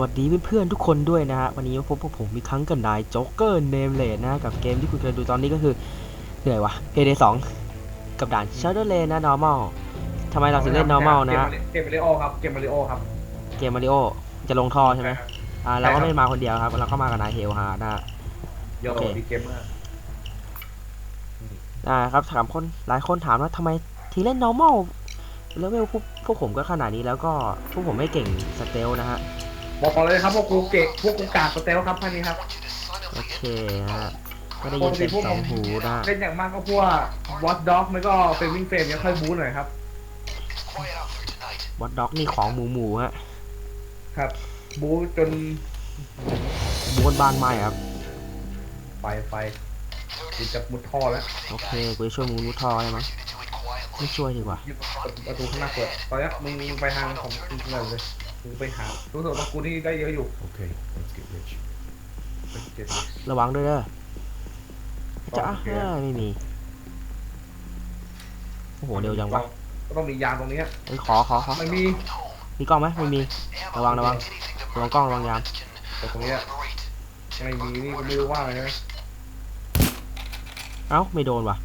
วัสดีเพื่อนๆทุกคนด้วยนะฮะวันนี้พบกับผมอีกครั้งกับนายโจ๊กเกอร์เนมเลดนะกับเกมที่คุณกำลังดูตอนนี้ก็คือเหนื่อยวะ Payday 2กับด่าน Shadow Lane นะ normal ทำไมเราถึงเล่น normal นะฮะเกมมาริโอครับเกมมาริโอครับเกมมาริโอจะลงท่อใช่ไหมอ่าเราก็ไม่ได้มาคนเดียวครับเราก็มากับนายเฮลฮาร์ดนะฮะโยโอเคดีเกมเมอร์อ่าครับถามคนหลายคนถามว่าทำไมทีเล่น normal เลเวลพวกพวกผมก็ขนาดนี้แล้วก็พวกผมไม่เก่งสเตลนะฮะ บอกเลยครับพวกกูเกะพวกกูกากสเตลครับท่านนี้ครับโอเคฮะก็ได้ยินเสียงสองหูนะฮะเล่นอย่างมากก็พวกวอตด็อกไม่ก็เป็นวิ่งเฟรมเนี่ยค่อยบู๊หน่อยครับ วัดด็อกนี่ของหมูหมูๆฮะครับ บู๊จนบวนบ้านไหม้ครับไฟไฟกูจะมุดท่อแล้วโอเคกูจะช่วยมึงรู้ท่อได้ไหมไม่ช่วยดีกว่าประตูข้างหน้าเปิดตอนนี้มึงมึงไปทางของมึงเลย เลยมึงไปหารู้สึกว่ากูนี่ได้เยอะอยู่ Okay, let's get rich. เจ็ดระวังด้วยเด้อจะโอเคอ่าไม่มี โอ้โห เร็วจังวะก็ต้องมียางตรงนี้เอ้ยขอขอขอไม่มีมีกล้องไหมไม่มี ระวังระวังระวังกล้องระวังยาม แต่ตรงนี้ไม่มีนี่ก็ไม่รู้ว่าอะไรนะเอ้า ไม่โดนว่ะ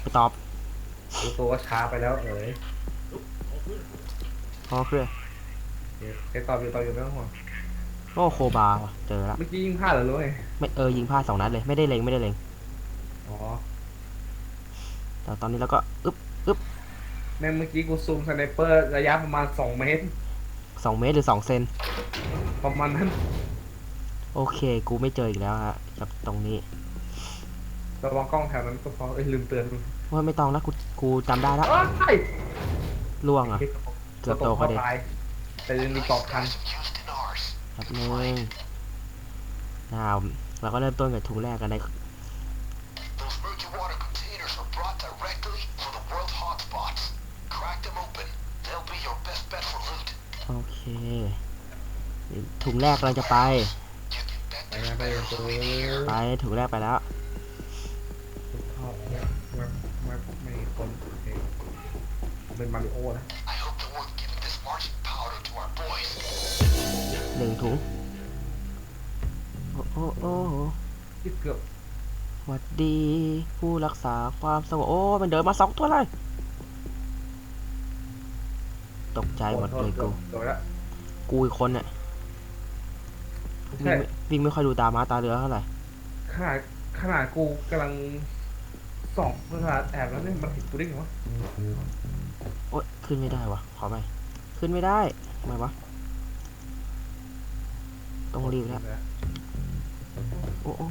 ไปตอบ รู้ตัวว่าช้าไปแล้วเอ๋ย พอเครือเดี๋ยวตอบอยู่ตอบอยู่ไม่ต้องห่วงโอ้โคบาว่ะเจอละเมื่อกี้ยิงพลาดเหรอรู้ไงไม่เออยิงพลาดสองนัดเลยไม่ได้เล็งไม่ได้เล็งอ๋อแต่ตอนนี้เราก็อึ๊บแม่งเมื่อกี้กูซูมสไนเปอร์ระยะประมาณ2เมตรสองเมตรหรือสองเซนประมาณนั้นโอเค กูไม่เจออีกแล้วฮะกับตรงนี้ระวังกล้องแถวนั้นก็พอเอ้ยลืมเตือนว่าไม่ต้องแล้วกูกูจำได้แล้ว เอ้ย ล่วงอะ เกือบโตเขาเด็กตายแต่ยังมีกรอบทันครับนึงนะครับเราก็เริ่มต้นกับถุงแรกกันใน Those murky water containers were brought directly from the world hotspots. Crack them open. They'll be your best bet for loot. โอเค ถุงแรกเราจะไป You can bet ไปนะไปเลยตัวไปถุงแรกไปแล้วชอบเนี่ยไม่ไม่ไม่มีคน โอเคเป็นมาริโอนะ I hope they're worth giving this marching powder to our boys. หนึ่งถุง โอ้โอ้โอ้ที่เกือบหวัดดี ผู้รักษาความสงบโอ้ มันเดินมาสองตัวเลย ตกใจหมดเลยกูเกือบแล้วกูอีกคนเนี่ยวิ่งใช่ไม่วิ่งไม่ค่อยดูตาม้าตาเรือเท่าไหร่ขนาดขนาดกูกำลังส่องขนาดแอบแล้วเนี่ยมันเห็นกูได้ไงวะโอ๊ย ขึ้นไม่ได้วะขอไปขึ้นไม่ได้ทำไมวะต้องรีบแล้วโอ้โอ้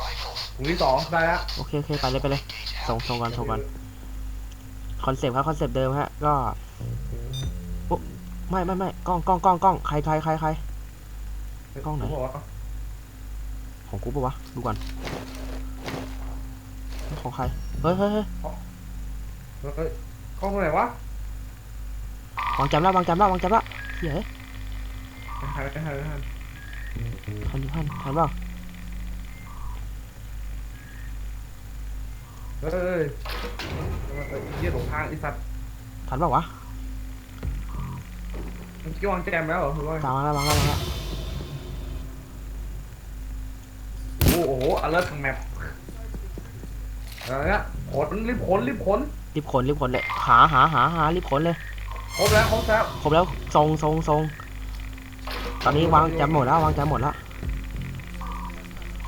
Rifles. ถุงที่สองได้แล้วโอเคโอเคไปเลยไปเลยส่งส่งก่อนส่งก่อนคอนเซปต์ครับคอนเซปต์เดิมฮะก็โอ้ไม่ไม่ไม่กล้องกล้องกล้องกล้องใครใครใครใครกล้องไหนกูบอกว่าของกูปะวะดูก่อนของใครเฮ้ยเฮ้ยเฮ้ยเอ้ยกล้องตรงไหนวะ วางจำแล้ววางจำแล้ววางจำแล้วเฮ้ยไม่ทันไม่ทันไม่ทันทันทันทันเปล่าเฮ้ยเฮ้ยเฮ้ยเยี่ยหลงทางไอ้สัตว์ทันเปล่าวะมันกี้วางแจมแล้วเหรอหรือว่าตามมาแล้ววางแล้ววางแล้วโอ้โหอเลิร์ททางแมปอะไรเนี่ยขนรีบขนรีบขนรีบขนรีบขนเลยหาหาหาหารีบขนเลย ครบแล้วครบแล้ว ครบแล้วทรงทรงทรงตอนนี้วางจำหมดแล้ววางจำหมดแล้ว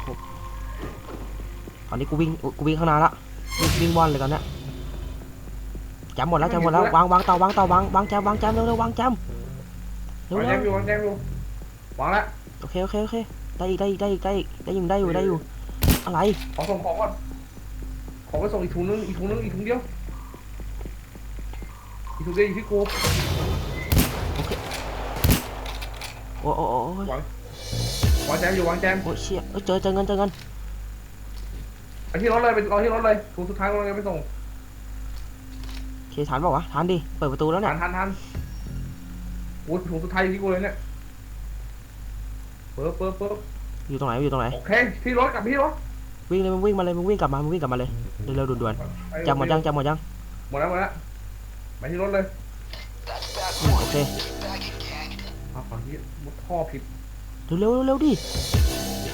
ครบตอนนี้กูวิ่งกูวิ่งข้างหน้าละวิ่งวิ่งว่อนเลยตอนเนี้ยจำหมดแล้วจำหมดแล้ววางวางเตาวางเตาวางวางจำวางจำเร็วเร็ววางจำเร็ววางเร็แจมวอยู่วางแจมอยู่วางแล้วโอเคโอเคโอเคได้อีกได้อีกได้อีกได้อีกได้อยู่ได้อยู่ได้อยู่อะไรขอส่งของก่อนของไปส่งอีกถุงนึงอีกถุงนึงอีกถุงเดียว อีกถุงเดียวอยู่ที่กูโอ้โอ้โอ้โอ้ยวางแจมอยู่วางแจมโอ้ยเชี่ยเอ้ยเจอเจอเงินเจอเงินไปที่รถเลยไปรอที่รถเลยถุงสุดท้ายเรายังไม่ส่งโอเคทันเปล่าวะทันดิเปิดประตูแล้วเนี่ทัยนทันทันโอ้ยถุงสุดท้ายอยู่ที่กูเลยเนี่ยเปิบเปิบเปิบอยู่ตรงไหนอยู่ตรงไหนโอเคที่รถกลับที่รถวิ่งเลยมึงวิ่งมาเลยมึงวิ่งกลับมามึงวิ่งกลับมาเลยเร็วๆด่วนๆจำหมดยังจำหมดยังหมดแล้วหมดแล้ว ไปที่รถเลย That's bad โอ้ boy. เค Bagging gang. เอาฝั่งที่มุดท่อผิดเร็วๆเร็วๆดิ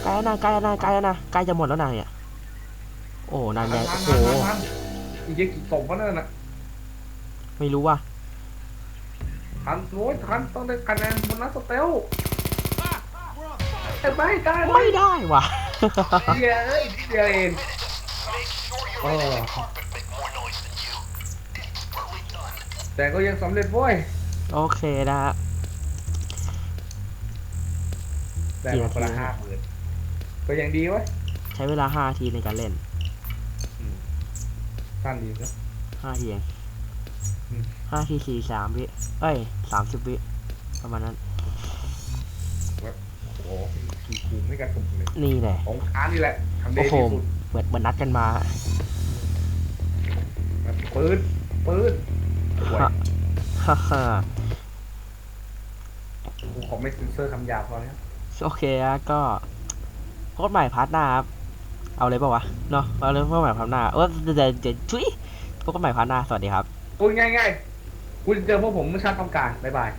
ใกล้แล้วนะใกล้แล้วนะใกล้แล้วนะใกล้จะหมดแล้วนะเนี่ยโอ้นานทัแน่นทัโอ้นโหทันทันอีกกี่ศพวะนั่นน่ะไม่รู้ว่ะทันโว้ยทันต้องได้คะแนนบนนัดสเตลได้ไหมได้ไหมไม่ได้ว่ะเดี๋ยวเอ้ยเดี๋ยวเอง Make sure your แต่ก็ยังสำเร็จเว้ยโอเคนะฮะ ได้มาคนละห้าหมื่นก็ยังดีเว้ยใช้เวลา5นาทีในการเล่นสั้นดีนะ5นาทีเองอืม5นาที43วิเอ้ย30วิประมาณนั้น โอ้โหขี่คูไม่กระตุกเลยนี่แหละ ของค้านี่แหละทำได้โอ้โหที่สุดเหมือนเหมือนนัดกันมาแบบปืนปืน โอ้ยฮ่าฮ่ากูขอไม่เซ็นเซอร์คำหยาบพอแล้วโอเคอะก็โคตรใหม่พาร์ทหน้าครับเอาเลยเปล่าวะเนาะเอาเลยโคตรใหม่พาร์ทหน้าเออเดี๋ยวเดี๋ยวเดี๋ยวชุยโคตรใหม่พาร์ทหน้าสวัสดีครับ พูดง่ายๆคุณเจอพวกผมเมื่อชาติต้องการบ๊ายบาย